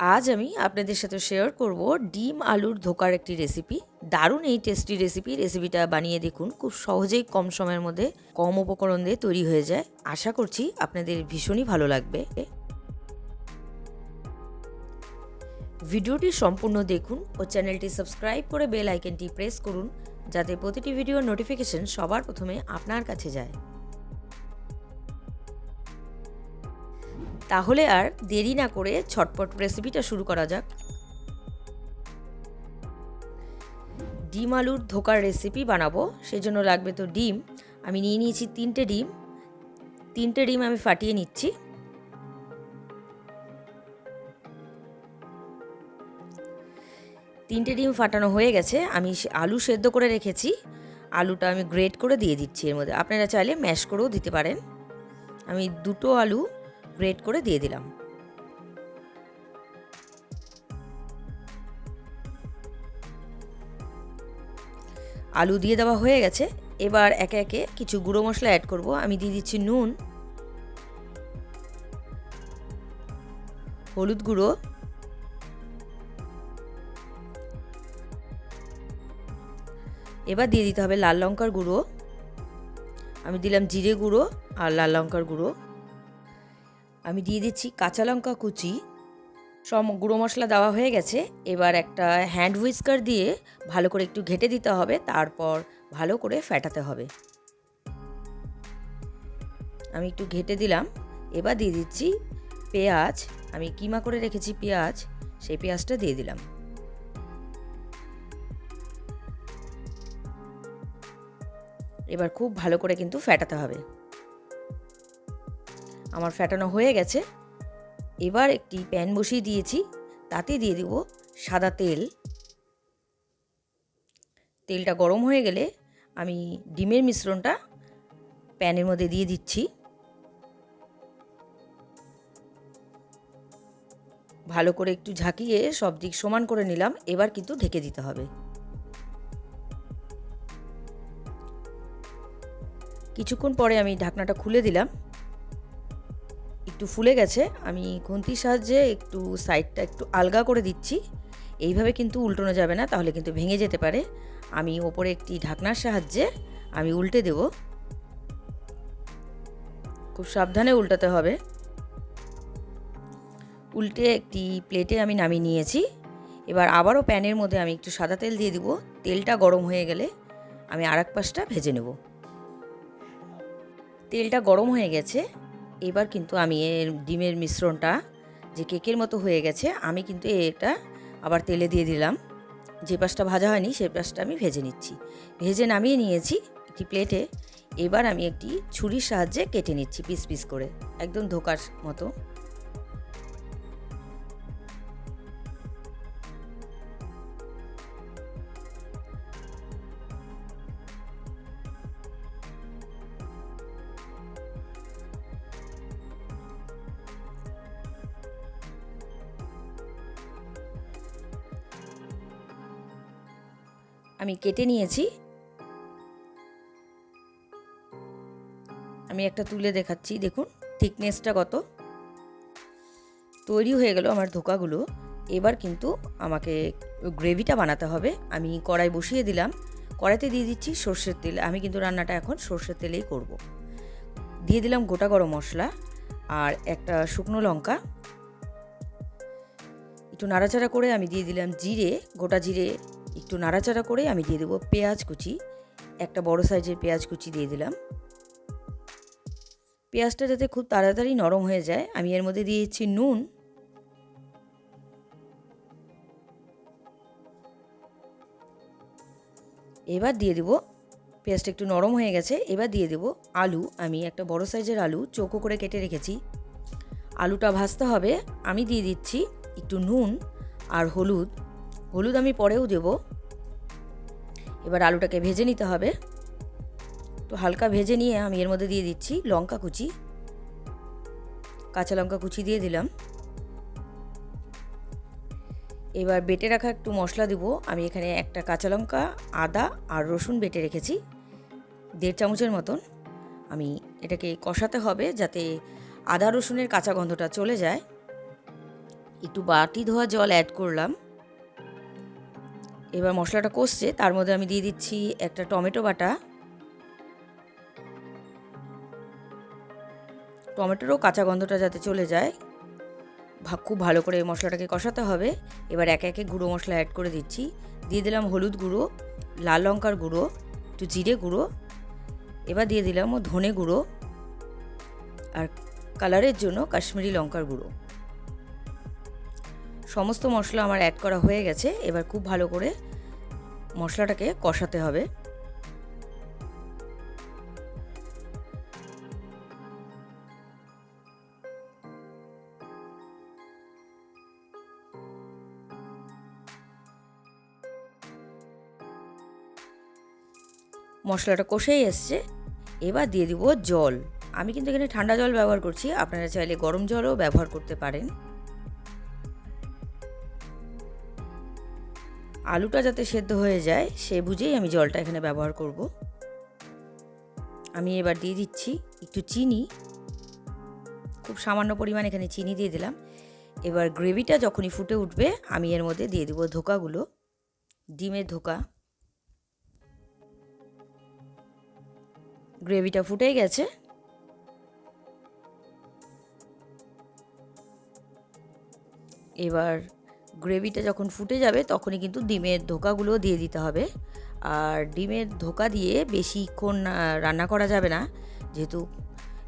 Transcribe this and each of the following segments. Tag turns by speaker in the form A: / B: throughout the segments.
A: আজ আমি আপনাদের সাথে শেয়ার করব ডিম আলুর ধোকার একটি রেসিপি দারুণ এই টেস্টি রেসিপি রেসিপিটা বানিয়ে দেখুন, খুব সহজেই কম সময়ের মধ্যে কম উপকরণ দিয়ে তৈরি হয়ে যায়। আশা করছি আপনাদের ভীষণই ভালো লাগবে। ভিডিওটি সম্পূর্ণ দেখুন ও চ্যানেলটি সাবস্ক্রাইব করে বেল আইকনটি প্রেস করুন, যাতে প্রতিটি ভিডিওর নোটিফিকেশন সবার প্রথমে আপনার কাছে যায়। তাহলে আর দেরি না করে ছটপট রেসিপিটা শুরু করা যাক। ডিম আলুর ধোকার রেসিপি বানাবো, সেজন্য লাগবে তো ডিম। আমি নিয়ে নিয়েছি তিনটে ডিম। তিনটে ডিম আমি ফাটিয়ে নিচ্ছি। তিনটে ডিম ফাটানো হয়ে গেছে, আমি আলু সেদ্ধ করে রেখেছি। আলুটা আমি গ্রেট করে দিয়ে দিচ্ছি এর মধ্যে। আপনারা চাইলে ম্যাশ করেও দিতে পারেন। আমি দুটো আলু গ্রেট করে দিয়ে দিলাম। আলু দিয়ে দেওয়া হয়ে গেছে। এবার একে একে কিছু গুঁড়ো মশলা অ্যাড করব। আমি দিয়ে দিচ্ছি নুন। হলুদ গুঁড়ো। এবার দিয়ে দিতে হবে লাল লঙ্কার গুঁড়ো। আমি দিলাম জিরে গুঁড়ো আর লাল লঙ্কার গুঁড়ো। আমি দিয়ে দিচ্ছি কাঁচা লঙ্কা কুচি। সব গুঁড়ো মশলা দেওয়া হয়ে গেছে। এবার একটা হ্যান্ড হুইস্কার দিয়ে ভালো করে একটু ঘেটে দিতে হবে, তারপর ভালো করে ফ্যাটাতে হবে। আমি একটু ঘেটে দিলাম। এবার দিয়ে দিচ্ছি পেঁয়াজ। আমি কিমা করে রেখেছি পেঁয়াজ, সেই পেঁয়াজটা দিয়ে দিলাম। এবার খুব ভালো করে কিন্তু ফ্যাটাতে হবে। আমার ফ্যাটানো হয়ে গেছে। এবার একটি প্যান বসিয়ে দিয়েছি, তাতে দিয়ে দেব সাদা তেল। তেলটা গরম হয়ে গেলে আমি ডিমের মিশ্রণটা প্যানের মধ্যে দিয়ে দিচ্ছি। ভালো করে একটু ঝাঁকিয়ে সব দিক সমান করে নিলাম, এবার কিন্তু ঢেকে দিতে হবে। কিছুক্ষণ পরে আমি ঢাকনাটা খুলে দিলাম। একটু ফুলে গেছে, আমি খুন্তির সাহায্যে একটু সাইডটা একটু আলগা করে দিচ্ছি। এইভাবে কিন্তু উল্টোনো যাবে না, তাহলে কিন্তু ভেঙে যেতে পারে। আমি ওপরে একটি ঢাকনার সাহায্যে আমি উল্টে দেব। খুব সাবধানে উল্টাতে হবে। উল্টে একটি প্লেটে আমি নামিয়ে নিয়েছি। এবার আবারও প্যানের মধ্যে আমি একটু সাদা তেল দিয়ে দিব। তেলটা গরম হয়ে গেলে আমি আর এক পাশটা ভেজে নেব। তেলটা গরম হয়ে গেছে। এবার কিন্তু আমি এর ডিমের মিশ্রণটা যে কেকের মতো হয়ে গেছে, আমি কিন্তু এটা আবার তেলে দিয়ে দিলাম। যে পাশটা ভাজা হয়নি, সে পাশটা আমি ভেজে নিচ্ছি। ভেজে নামিয়ে নিয়েছি একটি প্লেটে। এবার আমি একটি ছুরির সাহায্যে কেটে নিচ্ছি পিস পিস করে, একদম ধোকার মতো। আমি কেটে নিয়েছি। আমি একটা তুলে দেখাচ্ছি, দেখুন থিকনেসটা কত। তৈরি হয়ে গেল আমার ধোকাগুলো। এবার কিন্তু আমাকে গ্রেভিটা বানাতে হবে। আমি কড়াই বসিয়ে দিলাম। কড়াইতে দিয়ে দিচ্ছি সর্ষের তেল। আমি কিন্তু রান্নাটা এখন সর্ষের তেলেই করব। দিয়ে দিলাম গোটা গরম মশলা আর একটা শুকনো লঙ্কা। একটু নাড়াচাড়া করে আমি দিয়ে দিলাম জিরে, গোটা জিরে একটু নাড়াচাড়া করে আমি দিয়ে দেবো পেঁয়াজ কুচি। একটা বড় সাইজের পেঁয়াজ কুচি দিয়ে দিলাম। পেঁয়াজটা যাতে খুব তাড়াতাড়ি নরম হয়ে যায়, আমি এর মধ্যে দিয়ে দিচ্ছি নুন। এবার দিয়ে দেবো, পেঁয়াজটা একটু নরম হয়ে গেছে, এবার দিয়ে দেবো আলু। আমি একটা বড় সাইজের আলু, চৌকো করে কেটে রেখেছি। আলুটা ভাজতে হবে, আমি দিয়ে দিচ্ছি একটু নুন আর হলুদ। হলুদ আমি পরেও দেব। এবার আলুটাকে ভেজে নিতে হবে। তো হালকা ভেজে নিয়ে আমি এর মধ্যে দিয়ে দিচ্ছি লঙ্কা কুচি। কাঁচা লঙ্কা কুচি দিয়ে দিলাম। এবার বেটে রাখা একটু মশলা দেবো। আমি এখানে একটা কাঁচা লঙ্কা, আদা আর রসুন বেটে রেখেছি। দেড় চামচের মতন। আমি এটাকে কষাতে হবে যাতে আদা রসুনের কাঁচা গন্ধটা চলে যায়। একটু বাটি ধোয়া জল অ্যাড করলাম। এবার মশলাটা কষছে, তার মধ্যে আমি দিয়ে দিচ্ছি একটা টমেটো বাটা। টমেটোরও কাঁচা গন্ধটা যাতে চলে যায় খুব ভালো করে এই মশলাটাকে কষাতে হবে। এবার একে একে গুঁড়ো মশলা অ্যাড করে দিচ্ছি। দিয়ে দিলাম হলুদ গুঁড়ো, লাল লঙ্কার গুঁড়ো, একটু জিরে গুঁড়ো। এবার দিয়ে দিলাম ও ধনে গুঁড়ো আর কালারের জন্য কাশ্মীরি লঙ্কার গুঁড়ো। সমস্ত মশলা আমার অ্যাড করা হয়ে গেছে। এবার খুব ভালো করে মশলাটাকে কষাতে হবে। মশলাটা কষেই এসছে। এবার দিয়ে দিব জল। আমি কিন্তু এখানে ঠান্ডা জল ব্যবহার করছি। আপনারা চাইলে গরম জলও ব্যবহার করতে পারেন। আলুটা যাতে সেদ্ধ হয়ে যায়, সে বুঝেই আমি জলটা এখানে ব্যবহার করব। আমি এবার দিয়ে দিচ্ছি একটু চিনি। খুব সামান্য পরিমাণ এখানে চিনি দিয়ে দিলাম। এবার গ্রেভিটা যখনই ফুটে উঠবে, আমি এর মধ্যে দিয়ে দেবো ধোকাগুলো। ডিমের ধোকা। গ্রেভিটা ফুটে গেছে। এবার গ্রেভিটা যখন ফুটে যাবে তখনই কিন্তু ডিমের ধোকাগুলো দিয়ে দিতে হবে। আর ডিমের ধোকা দিয়ে বেশিক্ষণ রান্না করা যাবে না। যেহেতু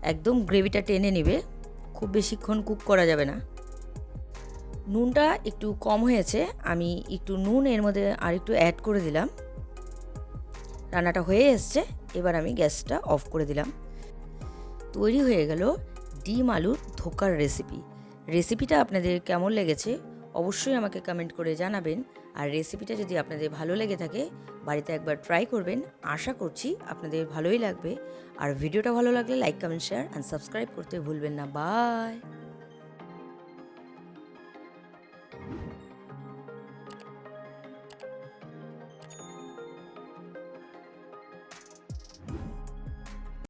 A: একদম গ্রেভিটা টেনে নেবে, খুব বেশিক্ষণ কুক করা যাবে না। নুনটা একটু কম হয়েছে, আমি একটু নুন এর মধ্যে আর একটু অ্যাড করে দিলাম। রান্নাটা হয়ে এসছে, এবার আমি গ্যাসটা অফ করে দিলাম। তৈরি হয়ে গেল ডিম আলুর ধোকার রেসিপি রেসিপিটা আপনাদের কেমন লেগেছে? অবশ্যই আমাকে কমেন্ট করে জানাবেন। আর রেসিপিটা যদি আপনাদের ভালো লেগে থাকে, বাড়িতে একবার ট্রাই করবেন। আশা করছি আপনাদের ভালোই লাগবে। আর ভিডিওটা ভালো লাগলে like comment share and subscribe করতে ভুলবেন না। বাই